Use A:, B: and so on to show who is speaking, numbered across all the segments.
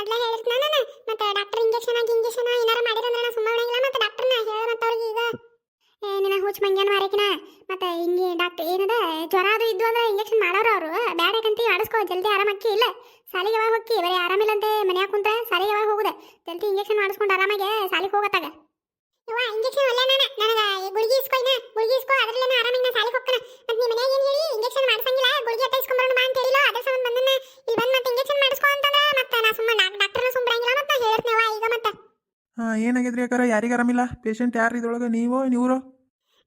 A: ಮೊದ್ಲೇ ಹೇಳಿದ್ನ ನಾನು. ಮತ್ತೆ ಡಾಕ್ಟರ್ ಇಂಜೆಕ್ಷನ್ ಆಗಿ ಇಂಜೆಕ್ಷನ್ ಏನಾರ ಮಾಡಿರಂದ್ರೆ ನಾ ಸುಮ್ಮನೆ ಇಲ್ಲ ಮತ್ತೆ ಡಾಕ್ಟರ್ನ ಹೇಳ ಮತ್ತೆ ಅವ್ರಿಗೆ ಈಗ ನಿನ್ನ ಹುಚ್ಚ ಮಂಗ್ಯಾನ ಮಾರಕಿನ. ಮತ್ತೆ ಹಿಂಗೆ ಡಾಕ್ಟರ್ ಏನದ, ಜ್ವರ ಅದು ಇದ್ದು ಅಂದ್ರೆ ಇಂಜೆಕ್ಷನ್ ಮಾಡೋರು ಅವರು. ಬ್ಯಾಡ ಯಾಕಂತ, ಆಡಿಸ್ಕೋ, ಜಲ್ದಿ ಆರಾಮಕ್ಕಿ ಇಲ್ಲ. ಸಾಲಿಗೆ ಯಾವಾಗ ಹೋಗಿ ಬರೀ ಆರಾಮಿಲ್ಲ ಅಂತ ಮನ್ಯಾಗ ಕುಂತ ಸಾಲಿಗೆ ಯಾವಾಗ ಹೋಗುದ? ಜಲ್ದಿ ಇಂಜೆಕ್ಷನ್ ಮಾಡಿಸ್ಕೊಂಡು ಆರಾಮಾಗೆ ಸಾಲಿಗೆ ಹೋಗತ್ತಾಗ ಯವ್ವ ಇಂಜೆಕ್ಷನ್ ಒಳ್ಳೆ ನಾನು ನನಗೆ ಗುಳಿಗೆ ಇಸ್ಕೊಯ್ನ ಗುಳಿಗೆ ಇಸ್ಕೊ ಅದ್ರಲ್ಲೇನ ಆರಾಮಿಗೆ ನಾ ಸಾಲಿಗೆ ಹೋಗ್ತಾನೆ ಮತ್ತೆ ನಿಮ್ಮ ಮನ್ಯಾಗ ಏನು ಹೇಳಿ ಇಂಜೆಕ್ಷನ್ ಮಾಡಿಸಂಗಿಲ್ಲ ಗುಳಿಗೆ ಅಟ್ಟ ಇಸ್ಕೊಂಬರೋಣ ಬಾ ಅಂತ ಹೇಳಿಲ್ಲ ಅದ್ರ ಸಂಬಂಧ ಬಂದನ್ನ ಇಲ್ಲಿ ಬಂದು ಮತ್ತೆ ಇಂಜೆಕ್ಷನ್ ಮಾಡಿಸ್ಕೊ ಅಂತಂದ್ರೆ ಮತ್ತೆ ನಾ ಸುಮ್ಮನೆ ಡಾಕ್ಟರ್ನ ಸುಮ್ಮರಂಗಿಲ್ಲ ಮತ್ತೆ ಹೇಳ್ತೇವ ಈಗ ಮತ್ತೆ
B: ಹಾಂ ಏನಾಗಿದ್ರಿ ಯಾಕಾರ ಯಾರಿಗೆ ಆರಾಮಿಲ್ಲ? ಪೇಷಂಟ್ ಯಾರು ಇದ್ರೊಳಗೆ? ನೀವು ನೀವರು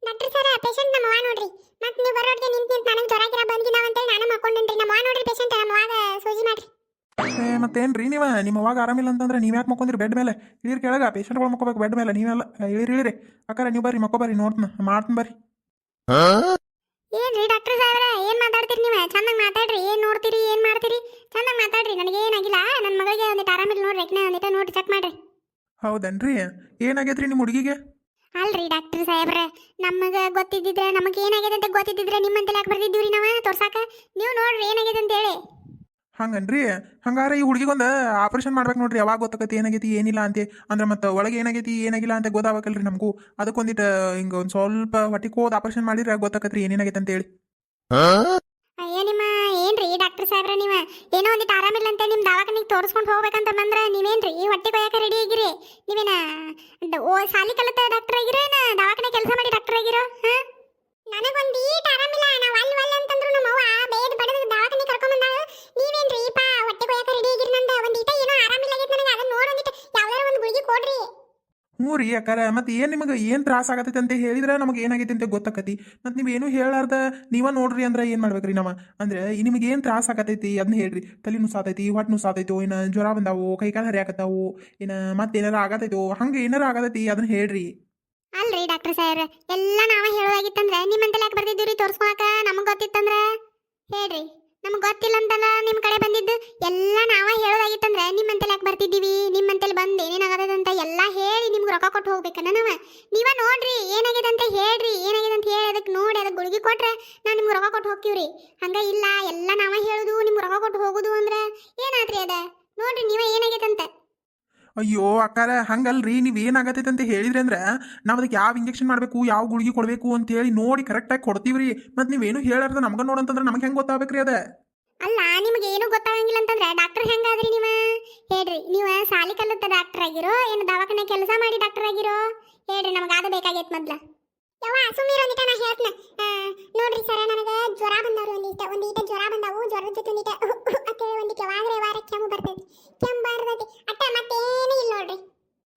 A: ಡಾಕ್ಟರ್ ಸರ್ ಪೇಷಂಟ್ ನಮ್ಮ ನೋಡ್ರಿ. ಮತ್ತೆ ನೀವು ಬರೋಡ್ಗೆ ನಿಂತ ನಿಂತು ನನಗೆ ಜ್ವರ ಬಂದಿನಾವ ಅಂತೇಳಿ ನಾನು ಮಕ್ಕೊಂಡ್ರಿ ನಮ್ಮ ನೋಡ್ರಿ ಪೇಷಂಟ್ ನಮ್ಮ ಅವ್ವಾಗ ಸೂಜಿ ಮಾಡ್ರಿ.
B: ಏ ಮತ್ತೇನು ರೀ ನೀವು? ನಿಮ್ಮ ಅವಾಗ ಆರಾಮಿಲ್ಲ ಅಂತಂದ್ರೆ ನೀವು ಯಾಕೆ ಮಕ್ಕೊಂದ್ರಿ? ಬೆಡ್ ಮೇಲೆ. ಇಳಿರಿ ಕೆಳಗೆ ಪೇಷಂಟ್ಗಳು ಮಕ್ಕೋಬೇಕು ಬೆಡ್ ಮೇಲೆ. ನೀವೆಲ್ಲ ಇಳಿರಿ ಇಳಿರಿ. ಅಕ್ಕಾರ ನೀವು ಬರ್ರಿ ಮಕ್ಕೋ ಬರ್ರಿ ನೋಡ್ತೀನಿ ಮಾಡ್ತೀನಿ ಬರ್ರಿ.
A: ಏನ್ರಿ ಡಾಕ್ಟರ್ ಸಾಹೇಬ್ರ ಏನ್ ಮಾತಾಡ್ತೀರಿ ನೀವು? ಚೆನ್ನಾಗಿ ಮಾತಾಡ್ರಿ. ಏನ್ ನೋಡ್ತೀರಿ ಏನ್ ಮಾಡ್ತೀರಿ? ಚೆನ್ನಾಗಿ ಮಾತಾಡ್ರಿ. ನನಗೆ ಏನಾಗಿಲ್ಲ ನನ್ನ ಮಗಳಿಗೆ ಒಂದಿಟ್ಟು ಆರಾಮಿಲ್ಲ ನೋಡ್ರಿ ಯಾಕೆ ಒಂದಿಟ್ಟು ನೋಡಿ ಚೆಕ್ ಮಾಡ್ರಿ
B: ಹೌದನ್ರಿ? ಏನಾಗೈತ್ರಿ ನಿಮ್ಮ ಹುಡುಗಿಗೆ?
A: ಅಲ್ರಿ ಡಾಕ್ಟರ್ ಸಾಹೇಬ್ರ ನಮಗೆ ಗೊತ್ತಿದ್ದಿದ್ರೆ ನಮಗೆ ಏನಾಗಿದೆ ಅಂತ ಗೊತ್ತಿದ್ದಿದ್ರೆ ನಿಮ್ಮಂತೆಲ್ಲ ಯಾಕೆ ಬರ್ದಿದ್ದೀವಿ ನಾವು? ತೋರ್ಸಾಕ? ನೀವು ನೋಡ್ರಿ ಏನಾಗಿದೆ ಅಂತ ಹೇಳಿ.
B: ಹಂಗನ್ರಿ? ಹಂಗಾರೆ ಈ ಹುಡುಗಿಗೊಂದು ಆಪರೇಷನ್ ಮಾಡ್ಬೇಕು ನೋಡ್ರಿ ಯಾವಾಗ ಗೊತ್ತಾಗತ್ತೆ ಏನಾಗೈತಿ ಏನಿಲ್ಲ ಅಂತ. ಅಂದ್ರೆ ಮತ್ತೆ ಒಳಗೆ ಏನಾಗೈತಿ ಏನಾಗಿಲ್ಲ ಅಂತ ಗೊತ್ತಾಗಬೇಕಲ್ರಿ ನಮಗೂ. ಅದಕ್ಕೊಂದಿಟ್ಟು ಹಿಂಗೆ ಒಂದು ಸ್ವಲ್ಪ ಹೊಟ್ಟಿಗೆ ಹೋದ ಆಪರೇಷನ್ ಮಾಡಿದ್ರೆ ಗೊತ್ತಾಗತ್ರಿ ಏನೇನಾಗೈತೆ ಅಂತ ಹೇಳಿ.
A: ಅಯ್ಯೋ ನಿಮ್ಮ ಡಾಕ್ಟರ್ ಸಾಹೇಬ್ರ ನೀವ? ಏನೋ ಒಂದಿಟ್ಟು ಆರಾಮಿಲ್ಲ ಅಂತ ನಿಮ್ ದವಾಖಾನಿಗೆ ತೋರಿಸ್ಕೊಂಡು ಹೋಗ್ಬೇಕಂತ ಬಂದ್ರ ನೀವೇನ್ರಿ ಹೊಟ್ಟೆ ಕೊಯ್ಯಾಕ ರೆಡಿ ಆಗಿರಿ? ನೀವೇನ ಓ ಸಾಲಿ ಕಲಿತ ಡಾಕ್ಟರ್ ಆಗಿರೋ ಏನ ದವಾಖಾನೆ ಕೆಲಸ ಮಾಡಿ ಡಾಕ್ಟರ್ ಆಗಿರೋ? ಹಾ? ನನಗೊಂದು ಈಟ್ ಆರಾಮಿಲ್ಲ. ನಾವು ಅಲ್ಲಿ ಅಂತಂದ್ರು ನಮ್ಮ ಅವ್ವ ಬೇಡ ಬಡದ ದವಾಖಾನೆ ಕರ್ಕೊಂಡ್ ಬಂದಾಗ ನೀವೇನ್ರಿ ಪಾ ಹೊಟ್ಟೆ ಕೊಯ್ಯಾಕ ರೆಡಿ ಆಗಿರಿ ನಂದ ಒಂದ್ ಈಟ ಏನೋ ಆರಾಮಿಲ್ಲ ಆಗೈತೆ ನನಗೆ ಅದನ್ನ ನೋಡ್ ಒಂದಿಟ್ಟು ಯಾವ್ದಾರ ಒಂದು ಗುಳಿಗೆ ಕೊಡ್ರಿ
B: ಹ್ಞೂ ರೀ ಅಕ್ಕಾರ, ಮತ್ತೆ ಏನು ನಿಮಗೆ ಏನು ತ್ರಾಸ ಆಗತೈತೆ ಅಂತ ಹೇಳಿದ್ರೆ ನಮಗೆ ಏನಾಗೈತೆ ಅಂತ ಗೊತ್ತಾಕತಿ. ಮತ್ತು ನೀವು ಏನು ಹೇಳಾರ್ದ, ನೀವ ನೋಡ್ರಿ ಅಂದ್ರೆ ಏನು ಮಾಡ್ಬೇಕ್ರಿ ನಮ್ಮ ಅಂದ್ರೆ ನಿಮಗೆ ಏನು ತ್ರಾಸ ಆಗತೈತಿ ಅದನ್ನ ಹೇಳ್ರಿ. ತಲೆ ನುಸಾತೈತಿ, ಹೊಟ್ಟೆ ನುಸಾತೈತೋ, ಏನು ಜ್ವರ ಬಂದಾವು ಕೈಕಾಲು ಹರಿಯಾಕತ್ತಾವು, ಏನು ಮತ್ತೆ ಏನಾರ ಆಗತೈತೋ, ಹಂಗೆ ಏನಾರ ಆಗತೈತಿ ಅದನ್ನ ಹೇಳ್ರಿ.
A: ಅಲ್ರಿ ಡಾಕ್ಟರ್ ಸರ್ ಎಲ್ಲ ನಾವ ಹೇಳೋದಾಗಿತ್ತಂದ್ರ ನಿಮ್ಮಂತೆಲ್ಲ ಯಾಕೆ ಬರ್ತಿದ್ದೀವಿ ತೋರಿಸ್ಕೊಳಕ ನಮಗೆ ಗೊತ್ತಿತ್ತಂದ್ರ? ಹೇಳ್ರಿ, ನಮ್ಗೆ ಗೊತ್ತಿಲ್ಲ ಅಂತಲ್ಲ ನಿಮ್ಮ ಕಡೆ ಬಂದಿದ್ದು ಎಲ್ಲ ನಾವ ಹೇಳೋದಾಗಿತ್ತಂದ್ರ ನಿಮ್ಮಂತೆಲ್ಲ ಯಾಕೆ ಬರ್ತಿದ್ದೀವಿ ನಿಮ್ಮಂತೆಲ್ಲಿ ಬಂದು ಏನೇನಾಗದ ಅಂತ ಎಲ್ಲ ಕೊಟ್ಟು ಹೋಗ್ಬೇಕನ್ನ ನಾವ? ನೀವ ನೋಡ್ರಿ ಏನಾಗಿದೆ ಅಂತ ಹೇಳ್ರಿ ಏನಾಗಿದೆ ಅಂತ ಹೇಳಿ ಅದಕ್ಕೆ ನೋಡಿ ಅದಕ್ಕೆ ಗುಳಿಗೆ ಕೊಟ್ರೆ ನಾವು ನಿಮ್ಗೆ ರೊಕ್ಕ ಕೊಟ್ಟು ಹೋಗ್ತೀವ್ರಿ. ಹಂಗ ಇಲ್ಲ ಎಲ್ಲ ನಾವ ಹೇಳುದು ನಿಮ್ಗೆ ರೊಕ್ಕ ಕೊಟ್ಟು ಹೋಗುದು ಅಂದ್ರೆ ಏನಾತ್ರಿ ಅದ? ನೋಡ್ರಿ ನೀವ ಏನಾಗೈತೆ ಅಂತ.
B: ಅಯ್ಯೋ ಅಕ್ಕಾರ ಹಂಗಲ್ರಿ ನೀವು ಏನಾಗತ್ತೈತೆ ಅಂತ ಹೇಳಿದ್ರಿ ಅಂದ್ರೆ ನಾವು ಅದಕ್ಕೆ ಯಾವ ಇಂಜೆಕ್ಷನ್ ಮಾಡಬೇಕು ಯಾವ ಗುಳಿಗೆ ಕೊಡಬೇಕು ಅಂತ ಹೇಳಿ ನೋಡಿ ಕರೆಕ್ಟಾಗಿ ಕೊಡ್ತೀವ್ರಿ. ಮತ್ತು ನೀವೇನು ಹೇಳಾರ್ದ ನಮ್ಗೆ ನೋಡಂತಂದ್ರೆ ನಮಗೆ ಹೆಂಗೆ ಗೊತ್ತಾಗಬೇಕ್ರಿ ಅದೇ?
A: ಅಲ್ಲ ನಿಮಗೆ ಏನು ಗೊತ್ತಾಗಂಗಿಲ್ಲ ಅಂತಂದ್ರೆ ಡಾಕ್ಟರ್ ಹೆಂಗಾದ್ರಿ ನೀವ? ಹೇಳ್ರಿ ನೀವ ಸಾಲಿ ಕಲಿತ ಡಾಕ್ಟರ್ ಆಗಿರೋ ಏನು ದವಾಖಾನೆ ಕೆಲಸ ಮಾಡಿ ಡಾಕ್ಟರ್ ಆಗಿರೋ ಹೇಳ್ರಿ ನಮಗೆ ಅದು ಬೇಕಾಗೈತೆ ಮೊದ್ಲ. ಯವ್ವ ಸುಮ್ಮನೆ ಒಂದಿಟ ನಾ ಹೇಳ್ತನ. ನೋಡ್ರಿ ಸರ ನನಗೆ ಜ್ವರ ಬಂದವ್ರು ಒಂದಿಟ ಒಂದೀಟ ಜ್ವರ ಬಂದವು ಜ್ವರದ ಜೊತೆ ಒಂದಿಟ ಅಂತೇಳಿ ಒಂದು ವಾದ್ರೆ ವಾರ ಕೆಮ್ಮು ಬರ್ತೈತಿ. ಕೆಮ್ಮು ಬರ್ತೈತಿ. ಅಟ್ಟ ಮತ್ತೇನು ಇಲ್ಲ ನೋಡ್ರಿ.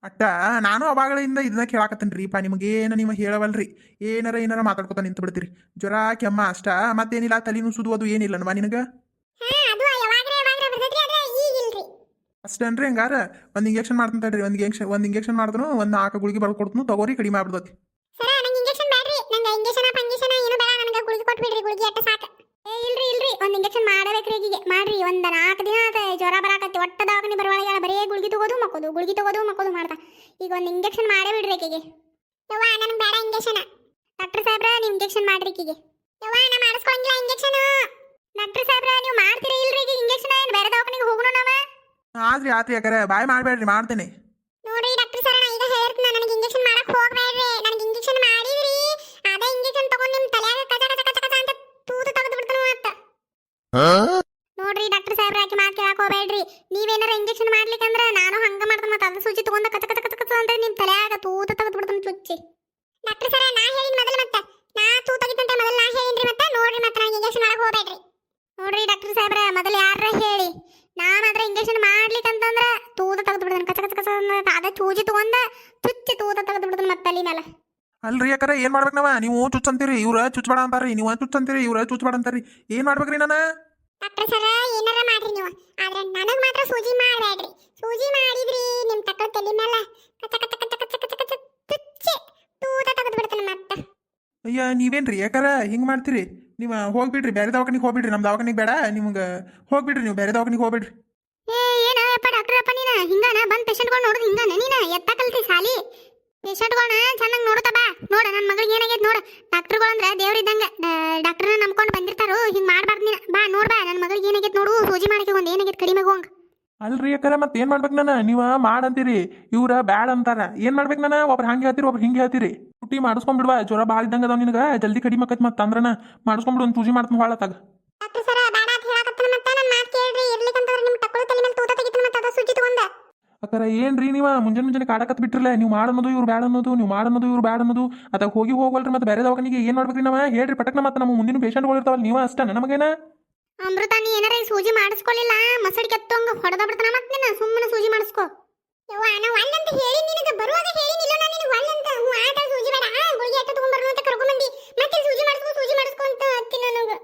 B: ಅಟ್ಟ ನಾನು ಅವಾಗಳಿಂದ ಇದನ್ನ ಕೇಳಾಕತ್ತೀನಿ ರೀಪ ನಿಮಗೇನು ನೀವು ಹೇಳವಲ್ರಿ. ಏನಾರ ಏನಾರ ಮಾತಾಡ್ಕೊತ ನಿಂತು ಬಿಡ್ತೀರಿ ಜ್ವರ ಕೆಮ್ಮ ಅಷ್ಟ ಮತ್ತೇನಿಲ್ಲ ತಲೆ ನುಸುದು ಅದು ಏನಿಲ್ಲ ನಮ್ಮ ನಿನಗೆ?
A: ಹಾ ಅದು ಯಾವಾಗ್ರೆ ಯಾವಾಗ್ರೆ ಬರ್ತೈತ್ರಿ ಆದ್ರೆ ಈಗಿಲ್ರಿ
B: ಅಷ್ಟೇನ್ರಿ ಹಂಗಾರ? ಒಂದು ಇಂಜೆಕ್ಷನ್ ಮಾಡ್ತಾನೆ ತಡ್ರಿ, ಒಂದು ಇಂಜೆಕ್ಷನ್ ಒಂದು ಇಂಜೆಕ್ಷನ್ ಮಾಡಿದ್ರು ಒಂದು ನಾಲ್ಕು ಗುಳಿಗೆ ಬರ್ದು ಕೊಡ್ತು ತಗೋರಿ ಕಡಿಮೆ ಆಗ್ಬಿಡ್ತೈತಿ.
A: ಸರ, ನಂಗೆ ಇಂಜೆಕ್ಷನ್ ಬೇಡ್ರಿ ನಂಗೆ ಇಂಜೆಕ್ಷನ್ ಪಂಜೆಕ್ಷನ್ ಏನು ಬೇಡ, ನನಗೆ ಗುಳಿಗೆ ಕೊಟ್ಬಿಡ್ರಿ, ಗುಳಿಗೆ ಅಟ್ಟ ಸಾಕು. ಏ, ಇಲ್ರಿ ಇಲ್ರಿ, ಒಂದು ಇಂಜೆಕ್ಷನ್ ಮಾಡಬೇಕ್ರಿ ಈಗಿಗೆ, ಮಾಡ್ರಿ, ಒಂದು ನಾಲ್ಕು ದಿನ ಆತ, ಜ್ವರ ಬರಾಕತ್ತಿ, ಒಟ್ಟ ದವಾಖಾನೆ ಬರವಳೆಗೆ ಬರೀ ಗುಳಿಗೆ ತಗೋದು, ಮಕ್ಕೋದು, ಗುಳಿಗೆ ತಗೋದು, ಮಕ್ಕೋದು ಮಾಡ್ತಾ ಈಗ ಒಂದು ಇಂಜೆಕ್ಷನ್ ಮಾಡೇ ಬಿಡ್ರಿ ಈಕಿಗೆ ಯವ್ವ ನನಗೆ ಬೇಡ ಇಂಜೆಕ್ಷನ್ ಡಾಕ್ಟರ್ ಸಾಹೇಬ್ರ, ನೀವು ಇಂಜೆಕ್ಷನ್ ಮಾಡ್ರಿ ಈಕಿಗೆ ಯವ್ವ, ನಾ ಮಾಡಿಸ್ಕೊಂಗಿಲ್ಲ ಇಂಜೆಕ್ಷನ್ ಡಾಕ್ಟರ್ ಸಾಹೇಬ್ರ, ನೀವು ಮಾಡ್ತೀರಿ, ಇಲ್ರಿ ಈಗ ಇಂಜೆಕ್ಷನ್ ಏನು ಬೇರೆ ದವಾಖಾನೆಗೆ ಹೋಗೋಣ ನಾವ.
B: ಆದ್ರಿ ಆತ್ರಿ ಯಾಕರೆ ಬಾಯ್ ಮಾಡಬೇಡ್ರಿ ಮಾಡ್ತೇನೆ.
A: ನೋಡ್ರಿ ಡಾಕ್ಟರ್ ಸರ್ ನಾ ಈಗ ಹೇಳ್ತೀನಿ ನನಗೆ ಇಂಜೆಕ್ಷನ್ ಮಾಡಕ್ ಹೋಗ್ಬೇಡ್ರಿ. ನನಗೆ ಇಂಜೆಕ್ಷನ್ ಮಾಡಿದ್ರಿ ಅದೇ ಇಂಜೆಕ್ಷನ್ ತಗೊಂಡು ನಿಮ್ಮ ತಲೆಯಾಗ ಕಚ ಕಚ ಕಚ ಕಚ ಅಂತ ತೂತು ತೆಗೆದು ಬಿಡ್ತಾನೆ ಮತ್ತ ನೋಡ್ರಿ ಡಾಕ್ಟರ್ ಸಾಹೇಬ್ರ ಯಾಕೆ ಮಾತು ಕೇಳಕ್ ಹೋಗ್ಬೇಡ್ರಿ. ನೀವೇನಾರ ಇಂಜೆಕ್ಷನ್ ಮಾಡ್ಲಿಕ್ಕಂದ್ರ ನಾನು ಹಂಗ ಮಾಡ್ತಾನೆ ಮತ್ತೆ ಅದು ಸೂಚಿ ತಗೊಂಡ ಕಚ ಕಚ ಕಚ ಕಚ ಅಂತ ನಿಮ್ಮ ತಲೆಯಾಗ ತೂತು ತೆಗೆದು ಬಿಡ್ತಾನೆ ಚುಚ್ಚಿ. ಡಾಕ್ಟರ್ ಸರ್ ನಾ ಹೇಳಿದ ಮೊದಲು ಮತ್ತೆ. ನಾ ತೂ ತೆಗಿತಂತ ಮೊದಲು ನಾ ಹೇಳಿನ್ರಿ ಮತ್ತೆ. ನೋಡ್ರಿ ಮತ್ತೆ ನನಗೆ ಇಂಜೆಕ್ಷನ್ ಮಾಡಕ್ ಹೋಗ್ಬೇಡ್ರಿ. ನೋಡ್ರಿ ಡಾಕ್ಟರ್ ಸಾಹೇಬ್ರ ಮೊದಲು ಯಾರ ಹೇಳಿ. ನಾ ಮಾತ್ರ ಇಂಜೆಕ್ಷನ್ ಮಾಡ್ಲಿಕ್ಕಂತಂದ್ರ ತೂದ ತೆಗೆದು ಬಿಡ್ತಾನೆ ಕಚ ಕಚ ಕಚ ಅದೇ ಚೂಜಿ ತಗೊಂಡ ಚುಚ್ಚಿ ತೂದ ತೆಗೆದು ಬಿಡ್ತಾನೆ ಮತ್ತೆ ಅಲ್ಲಿ ಮೇಲೆ.
B: ಅಲ್ರಿ ಯಾಕರೆ ಏನು ಮಾಡ್ಬೇಕು ನಾವ? ನೀವು ಚುಚ್ಚ ಅಂತೀರಿ ಇವ್ರ ಚುಚ್ಬೇಡ ಅಂತಾರ್ರಿ ನೀವು ಚುಚ್ಚ ಅಂತೀರಿ ಇವ್ರ ಚುಚ್ಬೇಡ ಅಂತಾರ್ರಿ. ಏನು ಮಾಡ್ಬೇಕ್ರಿ ನಾನು?
A: ಡಾಕ್ಟರ್ ಸರ ಏನಾರ ಮಾಡ್ರಿ ನೀವು. ಆದ್ರೆ ನನಗೆ ಮಾತ್ರ ಸೂಜಿ ಮಾಡಬೇಡ್ರಿ. ಸೂಜಿ ಮಾಡಿದ್ರಿ ನಿಮ್ ತಕ್ಕ ತಲೆ ಮೇಲೆ ಕಚ ಕಚ ಕಚ ಕಚ ಕಚ ಕಚ ಚುಚ್ಚಿ ತೂತ ತೆಗೆದು ಬಿಡ್ತಾನೆ ಮತ್ತೆ.
B: ಅಯ್ಯ ನೀವೇನ್ರಿ ಯಾಕಾರ ಹಿಂಗ್ ಮಾಡ್ತೀರಿ? ನೀವು ಹೋಗ್ಬಿಡ್ರಿ, ಬೇರೆ ದವಾಖಾನಿಗೆ ಹೋಗ್ಬಿಡ್ರಿ ನಮ್ಮ ದವಾಖಾನಿಗೆ ಬೇಡ, ನಿಮ್ಗೆ ಹೋಗ್ಬಿಡ್ರಿ ನೀವು, ಬೇರೆ ದವಾಖಾನಿಗೆ ಹೋಗ್ಬಿಡ್ರಿ.
A: ಏ ಏನಪ್ಪ ಡಾಕ್ಟರ್ ಅಪ್ಪ ನೀನ? ಹಿಂಗಾನ, ಬಂದ್ ಪೇಷಂಟ್ಗಳು ನೋಡೋದು ಹಿಂಗಾನ? ನೀನ ಎತ್ತ ಕಲ್ತಿ ಸಾಲಿ? ಪೇಷಂಟ್ಗಳನ್ನ ಚೆನ್ನಾಗಿ ನೋಡುತ್ತಾ ಬಾ. ನೋಡ ನನ್ನ ಮಗಳಿಗೆ ಏನಾಗೈತೆ ನೋಡು. ಡಾಕ್ಟರ್ಗಳು ಅಂದ್ರೆ ದೇವ್ರಿದ್ದಂಗ ಡಾಕ್ಟರ್ನ ನಂಬ್ಕೊಂಡು ಬಂದಿರ್ತಾರೋ, ಹಿಂಗ್ ಮಾಡ್ಬಾರ್ದು ನೀನ. ಬಾ, ನೋಡ್ ಬಾ ನನ್ನ ಮಗಳಿಗೆ ಏನಾಗೈತೆ ನೋಡು. ಸೂಜಿ ಮಾಡಕ್ಕೆ ಒಂದು ಏನಾಗೈತೆ ಕಡಿಮೆ ಹೋಗಂಗ
B: ಅಲ್ರಿ ಅಕ್ಕರ ಮತ್ತೆ ಏನ್ ಮಾಡ್ಬೇಕು ನಾನು? ನೀವ ಮಾಡಂತೀರಿ. ಇವ್ರ ಬ್ಯಾಡ್ ಅಂತಾರ. ಏನ್ ಮಾಡ್ಬೇಕು ನಾನು? ಒಬ್ರು ಹಂಗೆ ಹೇಳ್ತೀರಿ ಒಬ್ರು ಹಿಂಗೆ ಹೇಳ್ತೀರಿ. ಹುಟ್ಟಿ ಮಾಡಿಸ್ಕೊಂಡ್ಬಿಡ್ವಾ ಜ್ವರ ಭಾಳ ಇದ್ದಂಗ ಅದಾವ ನಿನಗ. ಜಲ್ದಿ ಕಡಿಮೆ ಆಕತ್ ಮತ್ತೆ ಅಂದ್ರನ ಮಾಡಿಸ್ಕೊಂಡ್ಬಿಡು ಒಂದು ಪೂಜೆ ಮಾಡ್ತೀನಿ
A: ಸುಜಿ ತಗೊಂಡ.
B: ಅಕ್ಕಾರ ಏನ್ರಿ ನೀವ? ಮುಂಜಾನೆ ಮುಂಜಾನೆ ಕಾಡಕತ್ ಬಿಟ್ರಲ್ಲ ನೀವು ಮಾಡನ್ನೋದು ಇವ್ರು ಬ್ಯಾಡ ಅನ್ನೋದು ನೀವು ಮಾಡನ್ನೋದು ಇವ್ರು ಬ್ಯಾಡ ಅನ್ನೋದು. ಅದಾಗ ಹೋಗಿ ಹೋಗಲ್ರಿ ಮತ್ತೆ ಬೇರೆ ದವಾಖಾನಿಗೆ ಏನ್ ಮಾಡ್ಬೇಕ್ರಿ ನಾವ? ಹೇಳ್ರಿ ಪಟಕ್ನ ಮತ್ತೆ ನಮ್ಮ ಮುಂದಿನ ಪೇಷಂಟ್ಗಳು ಇರ್ತಾವಲ್ಲ ನೀವ ಅಷ್ಟ ನಮಗೇನ?
A: ಅಮೃತ ನೀ ಏನಾರ ಸೂಜಿ ಮಾಡಿಸ್ಕೊಳ್ಳಿಲ್ಲ ಮಸಡಿ ಕೆತ್ತಂಗ ಹೊಡೆದ ಬಿಡ್ತಾನ ಮತ್ತೆ ನಿನ್ನ? ಸುಮ್ಮನೆ ಸೂಜಿ ಮಾಡಿಸ್ಕೋ. ಯವ್ವ ನಾ ಒಲ್ಲಂತ ಹೇಳಿ ನಿನಗೆ ಬರುವಾಗ ಹೇಳಿ ನಿಲ್ಲ ನಾನು ನಿನಗೆ ಒಲ್ಲಂತ ಹ್ಞೂ ಆಟ ಸೂಜಿ ಬೇಡ. ಆ ಗುಳಿಗೆ ಅಟ್ಟ ತಗೊಂಡ್ಬರೋಣ ಅಂತ ಕರ್ಕೊಂಬಂದಿ ಮತ್ತೆ ಸೂಜಿ ಮಾಡಿಸ್ಕೋ ಸೂಜಿ ಮಾಡಿಸ್ಕೋ ಅಂತ ಅತ್ತಿ ನನಗೆ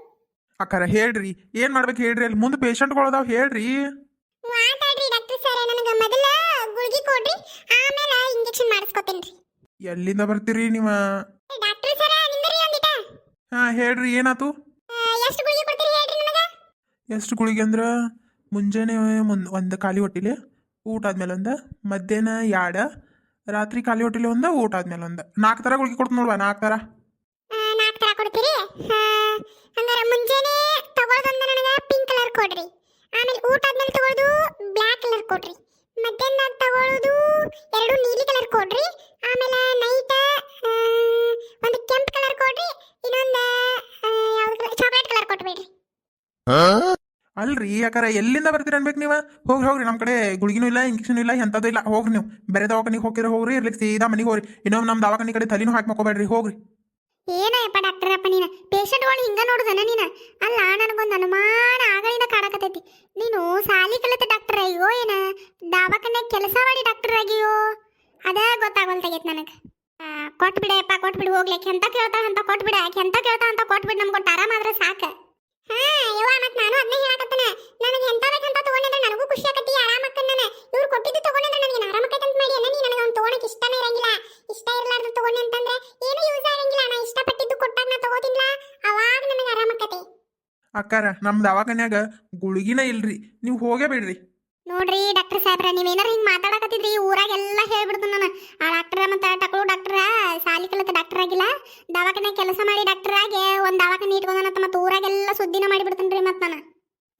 B: ಅಕ್ಕರ ಹೇಳ್ರಿ. ಏನ್ ಮಾಡ್ಬೇಕು ಹೇಳ್ರಿ? ಅಲ್ಲಿ ಮುಂದೆ ಪೇಷಂಟ್ಗಳು ಅದಾವ ಹೇಳ್ರಿ.
A: ಆಟಾಡ್ರಿ ಡಾಕ್ಟರ್ ಸರ್. ನನಗೆ ಮೊದಲ ಗುಳಿಗೆ ಕೊಡ್ರಿ ಆಮೇಲೆ ಇಂಜೆಕ್ಷನ್ ಮಾಡಿಸ್ಕೊತೇನ್ರಿ
B: ಎಲ್ಲಿಂದ ಬರ್ತೀರಿ ನೀವ?
A: ಡಾಕ್ಟರ್ ಸರ್ ನಿಂದ್ರಿ ಒಂದಿಟ.
B: ಹಾ ಹೇಳ್ರಿ ಏನಾತು?
A: ಎಷ್ಟು ಗುಳಿಗೆ
B: ಎಷ್ಟು ಗುಳಿಗೆ ಅಂದ್ರೆ ಮುಂಜಾನೆ ಒಂದು ಒಂದು ಖಾಲಿ ಹೊಟ್ಟಿಲಿ ಊಟ ಆದ್ಮೇಲೆ ಒಂದು, ಮಧ್ಯಾಹ್ನ ಎರಡು ರಾತ್ರಿ ಖಾಲಿ ಹೊಟ್ಟಿಲಿ ಒಂದು, ಊಟ ಆದ್ಮೇಲೆ ಒಂದು. ನಾಲ್ಕು ಥರ ಗುಳಿಗೆ ಕೊಡ್ತು ನೋಡುವ ನಾಲ್ಕು ಥರ.
A: ನಾಲ್ಕು ಥರ ಕೊಡ್ತೀರಿ? ಹಂಗಾರೆ ಮುಂಜಾನೆ ತಗೊಳ್ಳೋದೊಂದು ನನಗೆ ಪಿಂಕ್ ಕಲರ್ ಕೊಡ್ರಿ. ಆಮೇಲೆ ಊಟ ಆದ್ಮೇಲೆ ತಗೊಳ್ಳೋದು ಬ್ಲ್ಯಾಕ್ ಕಲರ್ ಕೊಡ್ರಿ. ಮಧ್ಯಾಹ್ನದಾಗ ತಗೊಳ್ಳೋದು ಎರಡು ನೀಲಿ ಕಲರ್ ಕೊಡ್ರಿ. ಆಮೇಲೆ ನೈಟ್ ಒಂದು ಕೆಂಪು ಕಲರ್ ಕೊಡ್ರಿ. ಇನ್ನೊಂದು ಯಾವ್ದು ಚಾಕ್ಲೇಟ್ ಕಲರ್ ಕೊಟ್ಬಿಡ್ರಿ.
B: ಅಲ್ರಿ ಯಾಕಾರ ಎಲ್ಲಿಂದ ಬರ್ತೀರ ಅನ್ಬೇಕು ನೀವ? ಹೋಗ್ರಿ ಹೋಗ್ರಿ ನಮ್ಮ ಕಡೆ ಗುಳಿಗಿನೂ ಇಲ್ಲ ಇಂಜೆಕ್ಷನ್ ಇಲ್ಲ ಎಂಥದ್ದು ಇಲ್ಲ. ಹೋಗ್ರಿ ನೀವು. ಬೇರೆ ದವಾಖಾನಿಗೆ ಹೋಗಿರ ಹೋಗ್ರಿ ಇರ್ಲಿಕ್ಕೆ ಸೀದಾ ಮನೆಗೆ ಹೋಗ್ರಿ. ಇನ್ನೊಮ್ಮೆ ನಮ್ಮ ದವಾಖಾನಿ ಕಡೆ ತಲೆನೂ ಹಾಕಿ ಮಕ್ಕೋಬೇಡ್ರಿ ಹೋಗ್ರಿ.
A: ಏನಯ್ಯಪ್ಪ ಡಾಕ್ಟರಪ್ಪ ಪೇಷಂಟ್ ಪೇಷಂಟ್ಗಳು ಹಿಂಗ ನೋಡುದನ ನೀನ? ಅಲ್ಲ ನನಗೊಂದು ಅನುಮಾನ ಆಗಲಿಂದ ಕಾಡಕತೈತಿ ನೀನು ಸಾಲಿ ಕಲಿತ ಡಾಕ್ಟರ್ ಅಯ್ಯೋ ಏನ? ದವಾಖಾನೆ ಕೆಲಸ ಮಾಡಿ ಡಾಕ್ಟರ್ ಆಗಿಯೋ? ಅದ ಗೊತ್ತಾಗಲ್ತಾಗೈತೆ ನನಗೆ. ಕೊಟ್ಬಿಡಪ್ಪ ಕೊಟ್ಬಿಡು ಹೋಗ್ಲಿ. ಎಂತ ಕೇಳ್ತಾ ಅಂತ ಕೊಟ್ಬಿಡ ಎಂತ ಕೇಳ್ತಾ ಅಂತ ಕೊಟ್ಬಿಡು ನಮ್ಗೆ ಕೊಟ್ಟು ಆರಾಮಾದ್ರೆ ಸಾಕು ಹಾ ಯವ್ವ ಮತ್ ನಾನು ಅದನ್ನೇ ಹೇಳಕತ್ತನ ನನಗೆ ಎಂತ ಬೇಕಂತ ತಗೊಂಡ್ರೆ ನನಗೂ ಖುಷಿ ಆಕತಿ ಆರಾಮಕ್ಕನ ನಾನು ಇವ್ರು ಕೊಟ್ಟಿದ್ದು ತಗೊಂಡ್ರೆ ನನಗೆ ಆರಾಮಕ್ಕೈತೆ ಅಂತ ಮಾಡಿ ನೀ ನನಗೆ ಅವ್ನು ತಗೊಳಕ್ ಇಷ್ಟನೇ ಇರಂಗಿಲ್ಲ ಇಷ್ಟ ಇರ್ಲಾರ್ದು ತಗೊಂಡೆ ಅಂತಂದ್ರೆ ಏನು ಯೂಸ್ ಆಗಂಗಿಲ್ಲ ನಾ ಇಷ್ಟಪಟ್ಟಿದ್ದು ಕೊಟ್ಟಾಗ ನಾ ತಗೋತಿಲ್ಲ ಅವಾಗ ನನಗೆ ಆರಾಮಕ್ಕತಿ
B: ಅಕ್ಕಾರ ನಮ್ಮ ದವಾಖಾನ್ಯಾಗ ಗುಳಿಗಿನ ಇಲ್ರಿ, ನೀವು ಹೋಗೇ ಬಿಡ್ರಿ.
A: ನೋಡ್ರಿ ಡಾಕ್ಟರ್ ಸಾಹೇಬ್ರ, ನೀವೇನಾರ ಹಿಂಗ್ ಮಾತಾಡಕತ್ತಿದ್ರಿ ಊರಾಗೆಲ್ಲ ಹೇಳ್ಬಿಡ್ತು ನಾನು. ಆ ಡಾಕ್ಟರ್ ಮತ್ತೆ ಟಕಳು ಡಾಕ್ಟರ್ ಸಾಲಿ ಕಲಿತ ಡಾಕ್ಟರ್ ಆಗಿಲ್ಲ. ದವಾಖಾನೆ ಕೆಲಸ ಮಾಡಿ ಡಾಕ್ಟರ್ ಆಗಿ ಒಂದ್ ದವಾಖಾನೆ ಇಟ್ಕೊಂಡ ಮತ್ತೆ ಊರಾಗೆಲ್ಲ ಸುದ್ದಿನ ಮಾಡಿಬಿಡ್ತೇನ್ರಿ ಮತ್ತೆ ನಾನು.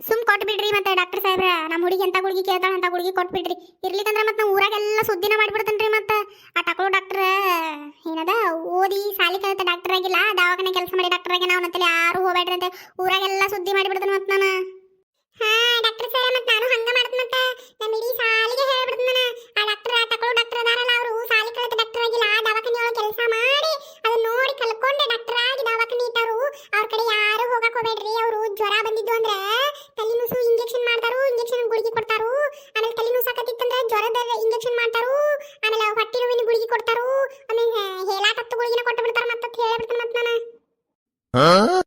A: ಸುಮ್ ಕೊಟ್ಬಿಡ್ರಿ ಮತ್ತೆ ಡಾಕ್ಟರ್ ಸಾಹೇಬ್ರ. ನಮ್ಮ ಹುಡುಗಿ ಎಂತ ಹುಡುಗಿ ಕೇಳ್ತಾಳ ಅಂತ ಹುಡುಗಿ ಕೊಟ್ಬಿಡ್ರಿ. ಇರ್ಲಿಕ್ಕಂದ್ರ ಮತ್ತೆ ನಾವು ಊರಾಗೆಲ್ಲ ಸುದ್ದಿನ ಮಾಡ್ಬಿಡ್ತೇನ್ರಿ ಮತ್ತೆ. ಆ ಟಕಳು ಡಾಕ್ಟರ್ ಏನದ, ಓದಿ ಸಾಲಿ ಕಲಿತ ಡಾಕ್ಟರ್ ಆಗಿಲ್ಲ, ದವಾಖಾನೆ ಕೆಲಸ ಮಾಡಿ ಡಾಕ್ಟರ್ ಆಗಿ ನಾವು ಅಂತೇಳಿ ಯಾರು ಹೋಗ್ಬೇಡ್ರಿ ಅಂತ. ಊರಾಗೆಲ್ಲ ಸುದ್ದಿ ಮಾಡಿಬಿಡ್ತೇನೆ ಮತ್ತೆ ನಾನು. ಹಾ ಡಾಕ್ಟರ್ ಸರ್ ಮತ್ತೆ ನಾನು ಹಂಗ ಮಾಡ್ತೀನಿ ಮತ್ತೆ. ನಮ್ಮ ಇಡೀ ಸಾಲಿಗೆ ಹೇಳ್ಬಿಡ್ತೀನಿ ನಾನು ಆ ಡಾಕ್ಟರ್ ಆ ತಕೊಳ್ಳೋ ಡಾಕ್ಟರ್ ಅದಾರಲ್ಲ ಅವರು ಸಾಲಿ ಕಲಿತ ಡಾಕ್ಟರ್ ಆಗಿಲ್ಲ ಆ ದವಾಖಾನೆ ಒಳಗೆ ಕೆಲಸ ಮಾಡಿ ಅದನ್ನ ನೋಡಿ ಕಲ್ಕೊಂಡೆ ಡಾಕ್ಟರ್ ಆಗಿ ದವಾಖಾನೆ ಇಟ್ಟರು ಅವ್ರ ಕಡೆ ಯಾರು ಹೋಗಕ್ ಅವರು ಜ್ವರ ಬಂದಿದ್ದು ಅಂದ್ರೆ ತಲೆ ಇಂಜೆಕ್ಷನ್ ಮಾಡ್ತಾರು ಇಂಜೆಕ್ಷನ್ ಗುಳಿಗೆ ಕೊಡ್ತಾರು. ಆಮೇಲೆ ತಲೆ ನುಸು ಆಕತ್ತಿತ್ತಂದ್ರೆ ಜ್ವರದ ಇಂಜೆಕ್ಷನ್ ಮಾಡ್ತಾರು. ಆಮೇಲೆ ಹೊಟ್ಟೆ ನೋವಿನ ಗುಳಿಗೆ ಕೊಡ್ತಾರು. ಆಮೇಲೆ ಹೇಲಾಟತ್ತು ಗುಳಿಗೆನ ಕೊಟ್ಟು ಬಿಡ್ತಾರ ಮತ್ತೆ ಹೇಳ್ಬಿಡ್ತಾನೆ ಮತ್ತೆ ನಾನು.